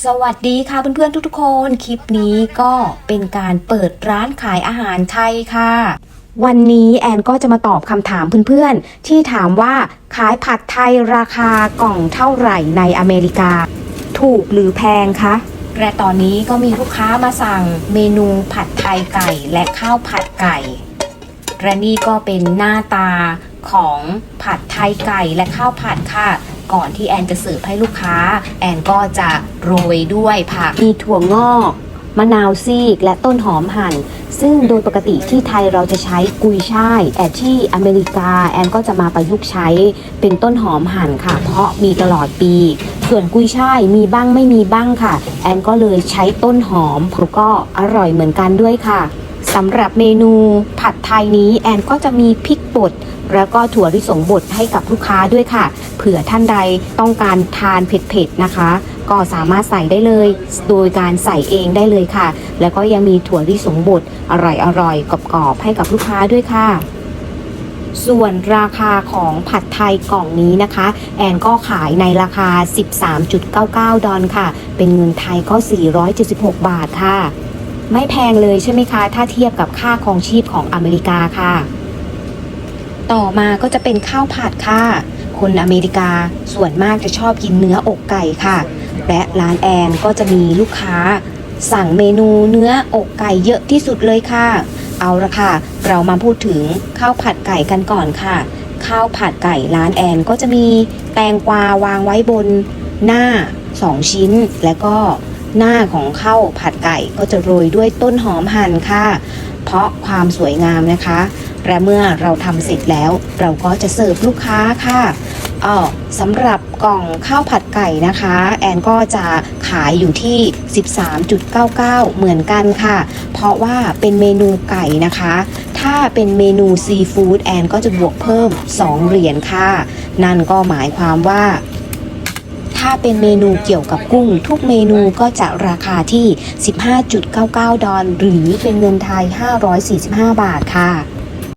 สวัสดีค่ะเพื่อนๆทุกๆคน คลิปนี้ก็เป็นการเปิดร้านขายอาหารไทยค่ะ วันนี้แอนก็จะมาตอบคำถามเพื่อนๆ ที่ถามว่าขายผัดไทยราคากล่องเท่าไหร่ในอเมริกา ถูกหรือแพงคะและตอนนี้ก็มีลูกค้ามาสั่งเมนูผัดไทยไก่และข้าวผัดไก่และนี่ก็เป็นหน้าตาของผัดไทยไก่และข้าวผัดค่ะ ก่อนที่แอนจะเสิร์ฟให้ลูกค้า แอนก็จะโรยด้วยผักมีถั่วงอกมะนาวซีกและต้นหอมหั่น ซึ่งโดยปกติที่ไทยเราจะใช้กุยช่ายแต่ที่อเมริกาแอนก็จะมาประยุกต์ใช้เป็นต้นหอมหั่นค่ะ เพราะมีตลอดปี ส่วนกุยช่ายมีบ้างไม่มีบ้างค่ะ แอนก็เลยใช้ต้นหอมแล้วก็อร่อยเหมือนกันด้วยค่ะ สำหรับเมนูผัดไทยนี้แอนก็จะมีพริกบดแล้วก็ถั่วลิสงบดให้กับลูกค้าด้วยค่ะ เผื่อท่านใดต้องการทานเผ็ดๆนะคะ ก็สามารถใส่ได้เลย โดยการใส่เองได้เลยค่ะ แล้วก็ยังมีถั่วลิสงบดอร่อยๆกรอบๆให้กับลูกค้าด้วยค่ะส่วนราคาของผัดไทยกล่องนี้นะคะ แอนก็ขายในราคา 13.99 ดอลค่ะ เป็นเงินไทยก็ 476 บาทค่ะ ไม่แพงเลยใช่ไหมคะ ถ้าเทียบกับค่าครองชีพของอเมริกาค่ะ ต่อมาก็จะเป็นข้าวผัดค่ะ คนอเมริกาส่วนมากจะชอบกินเนื้ออกไก่ค่ะ และร้านแอนก็จะมีลูกค้า สั่งเมนูเนื้ออกไก่เยอะที่สุดเลยค่ะ เอาละค่ะ เรามาพูดถึงข้าวผัดไก่กันก่อนค่ะ ข้าวผัดไก่ร้านแอนก็จะมีแตงกวาวางไว้บนหน้า 2 ชิ้น แล้วก็ หน้าของข้าวผัดไก่ก็จะโรยด้วยต้นหอมหั่นค่ะ เพราะความสวยงามนะคะ และเมื่อเราทำเสร็จแล้วเราก็จะเสิร์ฟลูกค้าค่ะอ๋อสำหรับกล่องข้าวผัดไก่นะคะ แอนก็จะขายอยู่ที่ 13.99 เหมือนกันค่ะ เพราะว่าเป็นเมนูไก่นะคะ ถ้าเป็นเมนูซีฟู้ดแอนก็จะบวกเพิ่ม 2 เหรียญค่ะ นั่นก็หมายความว่า ถ้าเป็นเมนูเกี่ยวกับกุ้ง ทุกเมนูก็จะราคาที่ 15.99 ดอลลาร์หรือเป็นเงินไทย 545 บาทค่ะ